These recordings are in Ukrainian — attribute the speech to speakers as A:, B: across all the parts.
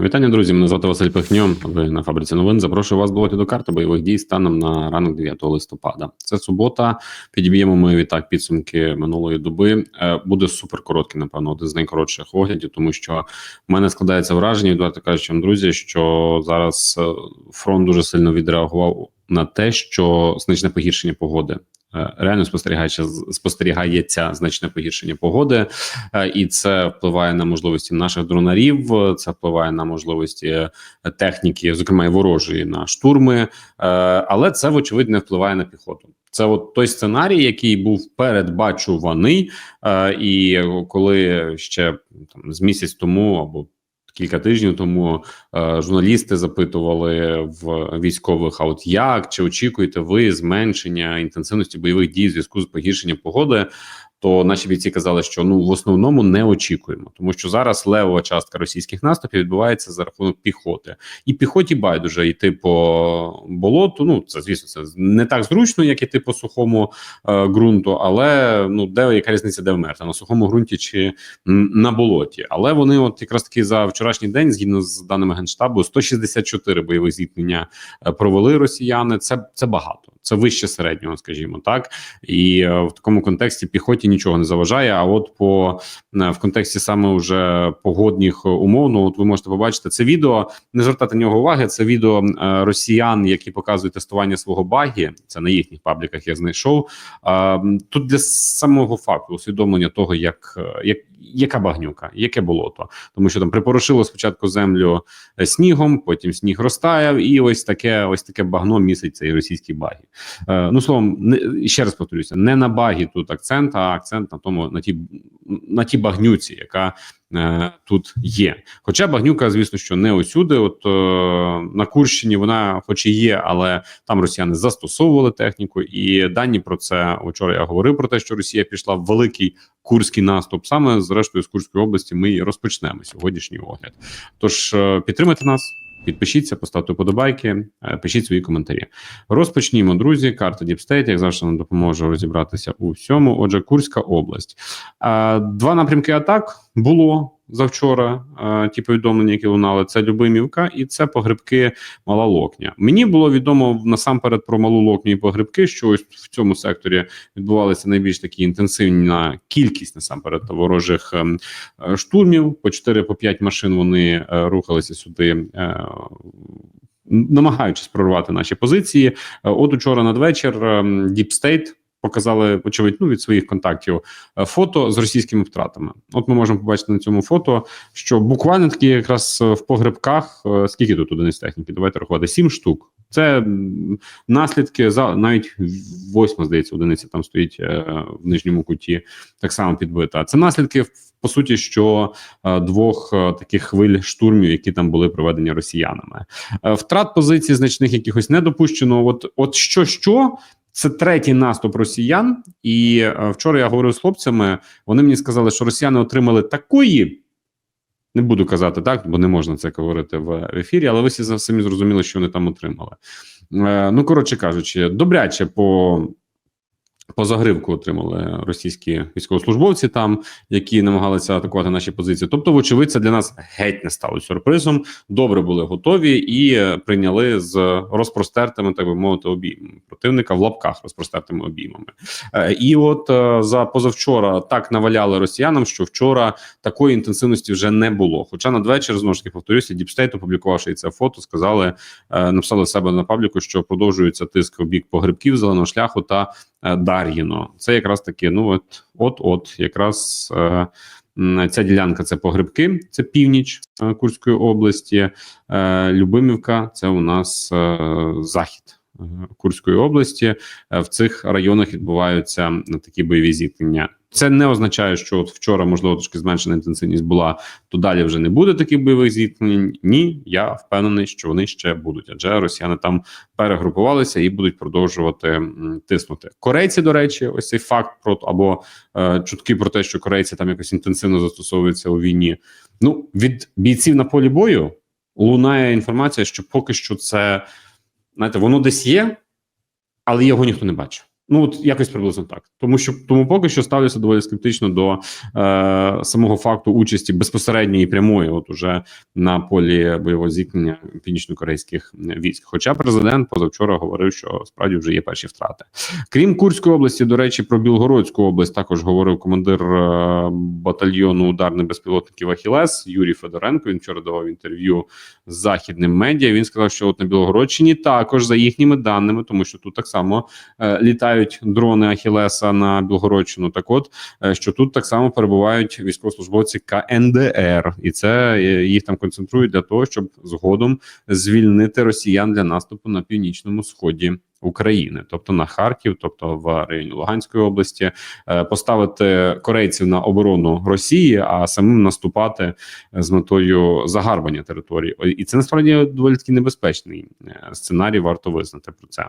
A: Вітання, друзі. Мене звати Василь Пихньо. Ви на фабриці новин. Запрошую вас до карти бойових дій станом на ранок 9 листопада. Це субота. Підіб'ємо ми відтак підсумки минулої доби. Е, Буде супер короткий, напевно, один з найкоротших оглядів, тому що в мене складається враження, відверто кажучи, друзі, що зараз е, фронт дуже сильно відреагував на те, що значне погіршення погоди. Е, Реально спостерігається спостерігається значне погіршення погоди, е, і це впливає на можливості наших дронарів. Це впливає на можливості е, техніки, зокрема і ворожої на штурми, але це вочевидь не впливає на піхоту. Це от той сценарій, який був передбачуваний, і коли ще там з місяць тому або Кілька тижнів тому е, журналісти запитували в військових: а от як чи очікуєте ви зменшення інтенсивності бойових дій в зв'язку з погіршенням погоди? То наші бійці казали, що ну в основному не очікуємо, тому що зараз левова частка російських наступів відбувається за рахунок піхоти, і піхоті байдуже йти по болоту. Ну це звісно, це не так зручно, як іти по сухому е, ґрунту, але ну де яка різниця, де вмерти на сухому ґрунті чи на болоті. Але вони, от якраз таки за вчорашній день, згідно з даними генштабу, 164 бойових зіткнення е, провели росіяни. Це це багато, це вище середнього, скажімо так. І е, в такому контексті піхоті нічого не заважає. А от по е, в контексті саме уже погодних умов, ну от ви можете побачити це відео. Не звертати на нього уваги. Це відео е, росіян, які показують тестування свого багі. Це на їхніх пабліках я знайшов. Е, Тут для самого факту усвідомлення того, як, як яка багнюка, яке болото, тому що там припорошило спочатку землю снігом, потім сніг розтаяв, і ось таке, ось таке багно місить цей російський багі. Ну словом, не ще раз повторюся, не на багі тут акцент, а акцент на тому на ті на ті багнюці, яка е, тут є. Хоча багнюка, звісно, що не усюди. От е, на Курщині вона, хоч і є, але там росіяни застосовували техніку, і дані про це вчора я говорив про те, що Росія пішла в великий курський наступ. Саме зрештою з Курської області ми і розпочнемо сьогоднішній огляд. Тож е, підтримайте нас. Підпишіться, поставте подобайки, е, пишіть свої коментарі. Розпочнімо, друзі. Карта Діпстейт, як завжди, нам допоможе розібратися у всьому. Отже, Курська область. Е, Два напрямки атак було завчора. е, Ті повідомлення, які лунали, це Любимівка і це погребки Мала Локня. Мені було відомо насамперед про малу локню і погребки, що ось в цьому секторі відбувалися найбільш такі інтенсивна кількість насамперед ворожих ем, е, штурмів. По 4 по 5 машин вони е, рухалися сюди. Намагаючись прорвати наші позиції, от учора надвечір ем, State показали очевидь, ну, від своїх контактів е, фото з російськими втратами. От ми можемо побачити на цьому фото, що буквально такі якраз е, в погребках е, скільки тут одиниць техніки? Давайте рахувати сім штук. Це наслідки за навіть восьма, здається, одиниця там стоїть в нижньому куті, так само підбита. Це наслідки по суті, що двох таких хвиль штурмів, які там були проведені росіянами. Втрат позицій значних якихось не допущено. От, от що, що. Це третій наступ росіян, і е, вчора я говорив з хлопцями. Вони мені сказали, що росіяни отримали такої. Не буду казати так, бо не можна це говорити в ефірі, але ви всі самі зрозуміли, що вони там отримали. Е, ну, коротше кажучи, добряче по. По загривку отримали російські військовослужбовці, там які намагалися атакувати наші позиції. Тобто, вочевидь, це для нас геть не стало сюрпризом. Добре були готові і прийняли з розпростертими, так би мовити, обіймами противника в лапках розпростертими обіймами. Е, І от е, за позавчора так наваляли росіянам, що вчора такої інтенсивності вже не було. Хоча надвечір знову ж таки повторюся, Діпстейт, опублікувавши це фото, сказали, е, написали себе на пабліку, що продовжується тиск у бік погребків зеленого шляху та Дар'їно. Це якраз таки, ну от, от, от якраз. Е, Ця ділянка це погребки, це північ е, Курської області. Е, Любимівка це у нас е, захід е, Курської області. Е, В цих районах відбуваються такі бойові зіткнення. Це не означає, що от вчора, можливо, трошки зменшена інтенсивність була, то далі вже не буде таких бойових зіткнень. Ні, я впевнений, що вони ще будуть, адже росіяни там перегрупувалися і будуть продовжувати тиснути. Корейці, до речі, ось цей факт про або е, чутки про те, що корейці там якось інтенсивно застосовуються у війні. Ну від бійців на полі бою лунає інформація, що поки що це знаєте, воно десь є, але його ніхто не бачив. Ну, от якось приблизно так. Тому що тому поки що ставлюся доволі скептично до е, самого факту участі безпосередньої прямої, от уже на полі бойового зіткнення північно-корейських військ. Хоча президент позавчора говорив, що справді вже є перші втрати. Крім Курської області, до речі, про Білгородську область також говорив командир е, батальйону ударних безпілотників Ахілес Юрій Федоренко. Він вчора давав інтерв'ю з західним медіа. Він сказав, що от на Білгородщині також за їхніми даними, тому що тут так само е, літають дрони Ахілеса на Білгородщину. Так, от е, що тут так само перебувають військовослужбовці КНДР, і це е, їх там концентрують для того, щоб згодом звільнити росіян для наступу на північному сході. України, тобто на Харків, тобто в районі Луганської області, е, поставити корейців на оборону Росії, а самим наступати з метою загарбання території, і це насправді доволі таки небезпечний е, сценарій. Варто визнати про це,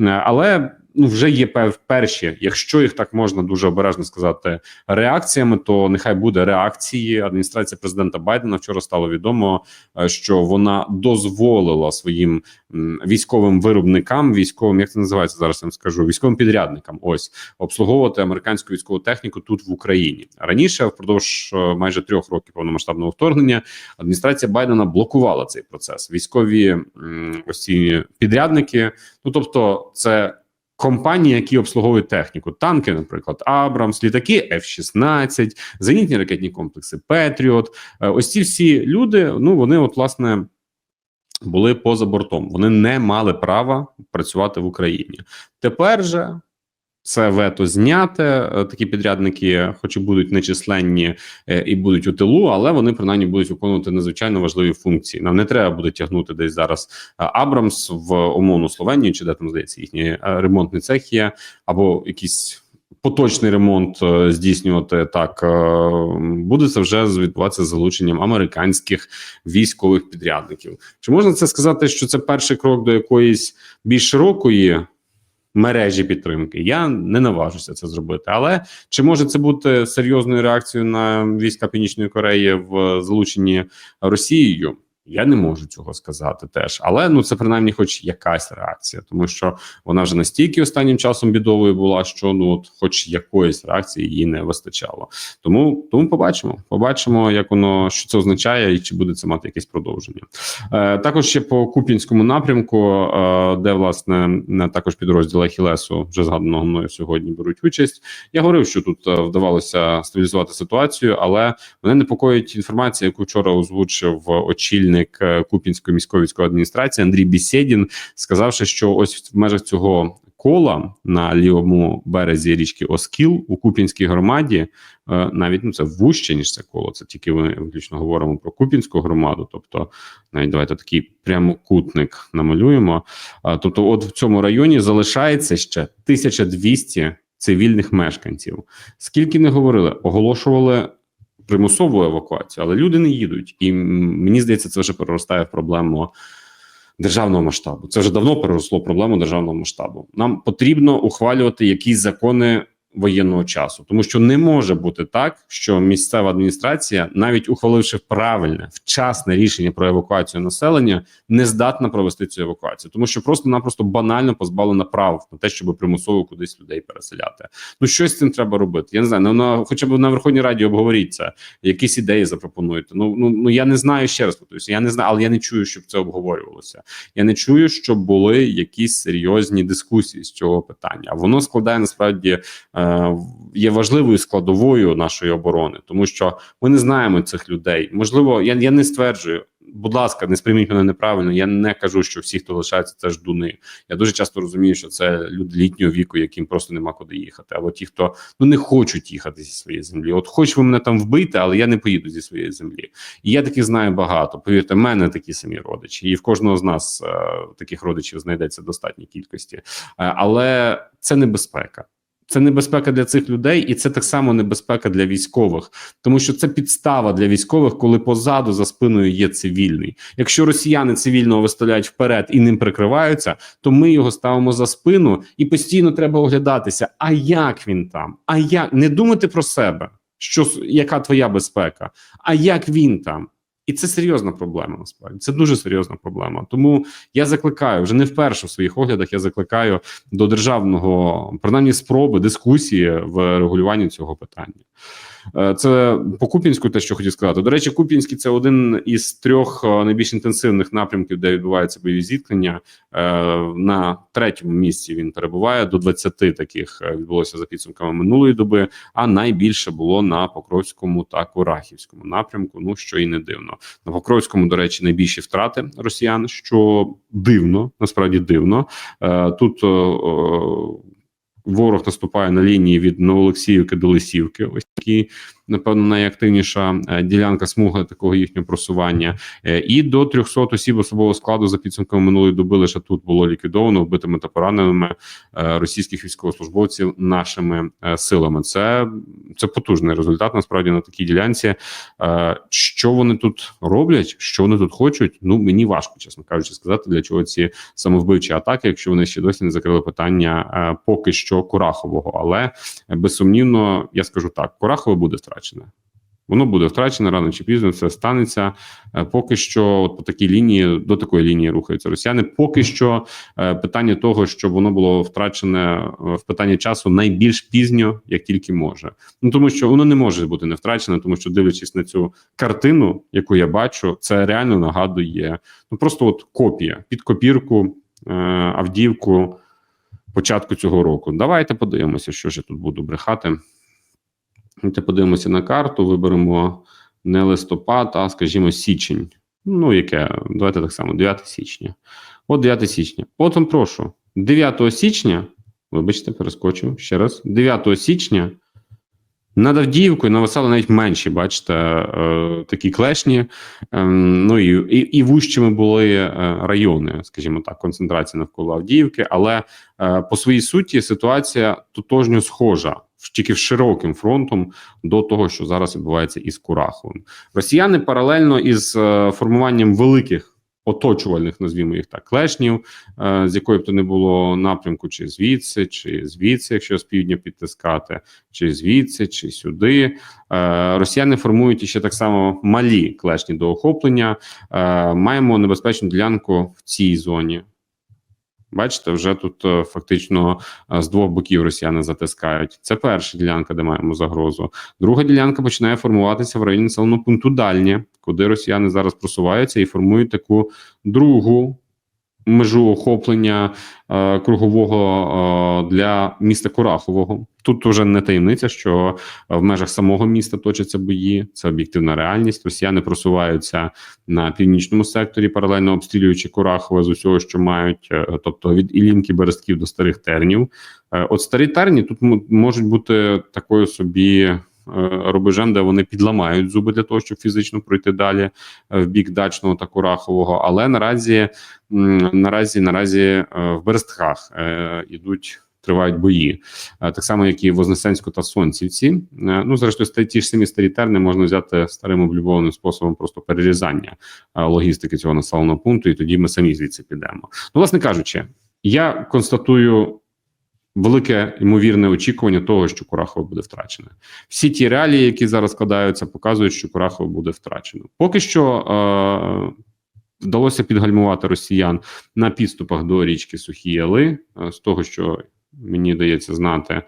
A: Е, але ну вже є перші, якщо їх так можна дуже обережно сказати, реакціями, то нехай буде реакції. Адміністрація президента Байдена вчора стало відомо, що вона дозволила своїм військовим виробникам, військовим, як це називається зараз, я вам скажу, військовим підрядникам, ось обслуговувати американську військову техніку тут в Україні. Раніше, впродовж е, майже трьох років повномасштабного вторгнення, адміністрація Байдена блокувала цей процес. Військові ось ці підрядники, ну тобто, це. Компанії, які обслуговують техніку, танки, наприклад, Абрамс, літаки F-16, зенітні ракетні комплекси Петріот. Е, Ось ці всі люди, ну вони, от власне, були поза бортом. Вони не мали права працювати в Україні. Тепер же це вето зняте. Е, Такі підрядники, хоч і будуть нечисленні е, і будуть у тилу, але вони принаймні будуть виконувати надзвичайно важливі функції. Нам не треба буде тягнути десь зараз е, Абрамс в умовну Словенію, чи де там здається їхній е, ремонтний цех є, або якийсь. Поточний ремонт е, здійснювати так е, буде це вже відбуватися з залученням американських військових підрядників. Чи можна це сказати, що це перший крок до якоїсь більш широкої мережі підтримки? Я не наважуся це зробити. Але чи може це бути серйозною реакцією на війська Північної Кореї в залученні Росією? Я не можу цього сказати теж, але ну це принаймні, хоч якась реакція, тому що вона вже настільки останнім часом бідовою була, що ну от, хоч якоїсь реакції їй не вистачало. Тому тому побачимо. Побачимо, як воно що це означає, і чи буде це мати якесь продовження. Е, Також ще по Куп'янському напрямку, е, де власне також підрозділи Ахілесу, вже згаданого мною сьогодні беруть участь. Я говорив, що тут е, вдавалося стабілізувати ситуацію, але мене непокоїть інформація, яку вчора озвучив очільник е, Куп'янської міської військової адміністрації Андрій Бісєдін, сказавши, що ось в межах цього кола на лівому березі річки Оскіл у Куп'янській громаді, е, навіть ну це вужче ніж це коло. Це тільки ми виключно говоримо про Куп'янську громаду. Тобто, навіть давайте такий прямокутник намалюємо. Тобто, от в цьому районі залишається ще 1200 цивільних мешканців. Скільки не говорили, оголошували примусову евакуацію, але люди не їдуть. І мені здається, це вже переростає в проблему державного масштабу. Це вже давно переросло проблему державного масштабу. Нам потрібно ухвалювати якісь закони воєнного часу, тому що не може бути так, що місцева адміністрація, навіть ухваливши правильне вчасне рішення про евакуацію населення, не здатна провести цю евакуацію, тому що просто-напросто банально позбавлена прав на те, щоб примусово кудись людей переселяти. Ну щось з цим треба робити. Я не знаю, ну на хоча б на Верховній Раді обговоріть це, якісь ідеї запропонуєте. Ну ну ну я не знаю ще раз повторюся, Я не знаю, але я не чую, щоб це обговорювалося. Я не чую, щоб були якісь серйозні дискусії з цього питання. Воно складає насправді е, є важливою складовою нашої оборони, тому що ми не знаємо цих людей. Можливо, я, я не стверджую. Будь ласка, не сприйміть мене неправильно. Я не кажу, що всі, хто лишається, це ждуни. Я дуже часто розумію, що це люди літнього віку, яким просто нема куди їхати. Або ті, хто ну не хочуть їхати зі своєї землі. От хоч ви мене там вбийте, але я не поїду зі своєї землі. І я таких знаю багато. Повірте, в мене такі самі родичі, і в кожного з нас е, таких родичів знайдеться достатній кількості. Е, але це небезпека. Це небезпека для цих людей, і це так само небезпека для військових, тому що це підстава для військових, коли позаду за спиною є цивільний. Якщо росіяни цивільного виставляють вперед і ним прикриваються, то ми його ставимо за спину і постійно треба оглядатися. А як він там? А як не думати про себе, що яка твоя безпека? А як він там? І це серйозна проблема. Насправді це дуже серйозна проблема. Тому я закликаю вже не вперше в своїх оглядах. Я закликаю до державного принаймні спроби дискусії в регулюванні цього питання. Е, Це по Куп'янську, те, що хотів сказати. До речі, Куп'янський це один із трьох е, найбільш інтенсивних напрямків, де відбуваються бойові зіткнення. Е, На третьому місці він перебуває. До 20 таких відбулося за підсумками минулої доби. А найбільше було на Покровському та Курахівському напрямку. Ну що і не дивно. На Покровському, до речі, найбільші втрати росіян, що дивно, насправді дивно. Тут ворог наступає на лінії від Новолексіївки до Лисівки. Ось такі, напевно, найактивніша е, ділянка смуги такого їхнього просування. Е, І до 300 осіб особового складу за підсумками минулої доби лише тут було ліквідовано вбитими та пораненими е, російських військовослужбовців нашими силами. Це, це потужний результат насправді на такій ділянці. Що вони тут роблять, що вони тут хочуть? Ну мені важко, чесно кажучи, сказати, для чого ці самовбивчі атаки, якщо вони ще досі не закрили питання поки що Курахового. Але безсумнівно, я скажу так: Курахове буде втрачене. Воно буде втрачене рано чи пізно. Це станеться. Е, Поки що, от по такій лінії до такої лінії рухаються росіяни. Поки що е, питання того, щоб воно було втрачене е, в питанні часу найбільш пізньо, як тільки може. Ну тому що воно не може бути не втрачене, тому що дивлячись на цю картину, яку я бачу, це реально нагадує ну просто от копія під копірку Авдіївку початку цього року. Давайте подивимося, що ж я тут буду брехати. Давайте подивимося на карту, виберемо не листопад, а скажімо, січень. Ну, яке? Давайте так само, 9 січня. От 9 січня. От вам прошу. 9 січня, вибачте, перескочу ще раз. 9 січня над Авдіївкою нависали навіть менші, бачите, е, такі клешні. Е, ну і, і, вужчими були е, райони, скажімо так, концентрація навколо Авдіївки. Але е, по своїй суті ситуація тотожньо схожа. Тільки широким фронтом до того, що зараз відбувається із Кураховим. Росіяни паралельно із формуванням великих оточувальних, назвімо їх так, клешнів, е, з якої б то не було напрямку, чи звідси, чи звідси, якщо з півдня підтискати, чи звідси, чи сюди. Е, Росіяни формують ще так само малі клешні до охоплення. Е, Маємо небезпечну ділянку в цій зоні. Бачите, вже тут е, фактично е, з двох боків росіяни затискають. Це перша ділянка, де маємо загрозу. Друга ділянка починає формуватися в районі населеного пункту Дальнє, куди росіяни зараз просуваються і формують таку другу межу охоплення е, кругового е, для міста Курахового. Тут вже не таємниця, що в межах самого міста точаться бої. Це об'єктивна реальність. Росіяни просуваються на північному секторі, паралельно обстрілюючи Курахове з усього, що мають, е, тобто від Ілінки Берестків до старих тернів. Е, От старі терні тут можуть бути такою собі. Е, Рубежем, де вони підламають зуби для того, щоб фізично пройти далі е, в бік дачного та Курахового. Але наразі наразі наразі е, в Берестках ідуть. Тривають бої, так само, як і в Вознесенську та Сонцівці. Ну, зрештою, ті ж самі старі терни можна взяти старим облюбованим способом просто перерізання логістики цього населеного пункту, і тоді ми самі звідси підемо. Ну, власне кажучи, я констатую велике ймовірне очікування того, що Курахово буде втрачене. Всі ті реалії, які зараз складаються, показують, що Курахово буде втрачено. Поки що е, вдалося підгальмувати росіян на підступах до річки Сухі Яли. Е, З того, що мені дається знати.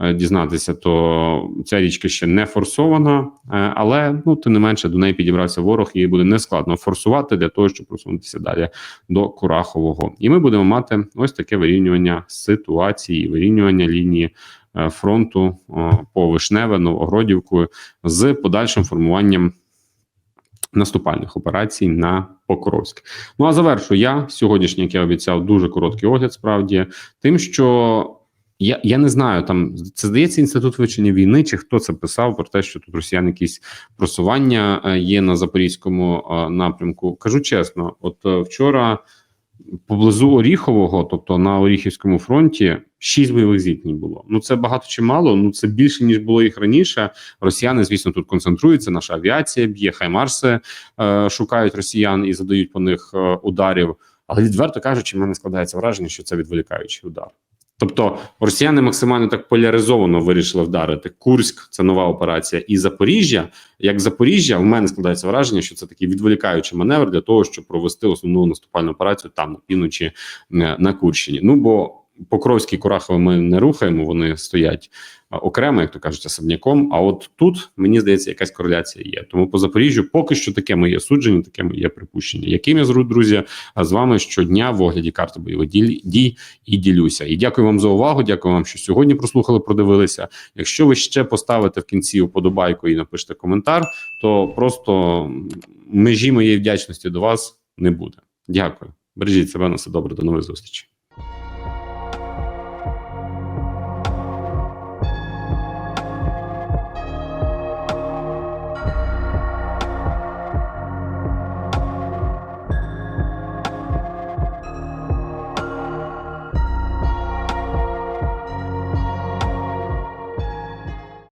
A: Е, Дізнатися, то ця річка ще не форсована, е, але ну тим не менше до неї підібрався ворог, і її буде нескладно форсувати для того, щоб просунутися далі до Курахового. І ми будемо мати ось таке вирівнювання ситуації, вирівнювання лінії е, фронту по Вишневе, Новогродівку з подальшим формуванням наступальних операцій на Покровськ. Ну а завершу я сьогоднішній, як я обіцяв, дуже короткий огляд. Справді тим, що. Я я не знаю, там це здається інститут вивчення війни, чи хто це писав про те, що тут росіян якісь просування е, є на запорізькому е, напрямку. Кажу чесно, от е, вчора поблизу Оріхового, тобто на Оріхівському фронті, шість бойових зіткнень було. Ну це багато чи мало. Ну це більше ніж було їх раніше. Росіяни, звісно, тут концентруються. Наша авіація б'є, хаймарси е, шукають росіян і задають по них ударів. Але відверто кажучи, в мене складається враження, що це відволікаючий удар. Тобто росіяни максимально так поляризовано вирішили вдарити. Курськ це нова операція, і Запоріжжя. Як Запоріжжя, в мене складається враження, що це такий відволікаючий маневр для того, щоб провести основну наступальну операцію там на півночі е, на Курщині. Ну бо Покровський Курахове ми не рухаємо, вони стоять окремо, як то кажуть, особняком. А от тут мені здається, якась кореляція є. Тому по Запоріжжю поки що таке моє судження, таке моє припущення. Яким я зру, друзі, з вами щодня в огляді карти бойових дій і ділюся. І дякую вам за увагу. Дякую вам, що сьогодні прослухали, продивилися. Якщо ви ще поставите в кінці вподобайку і напишете коментар, то просто межі моєї вдячності до вас не буде. Дякую. Бережіть себе на все добре. До нових зустрічей.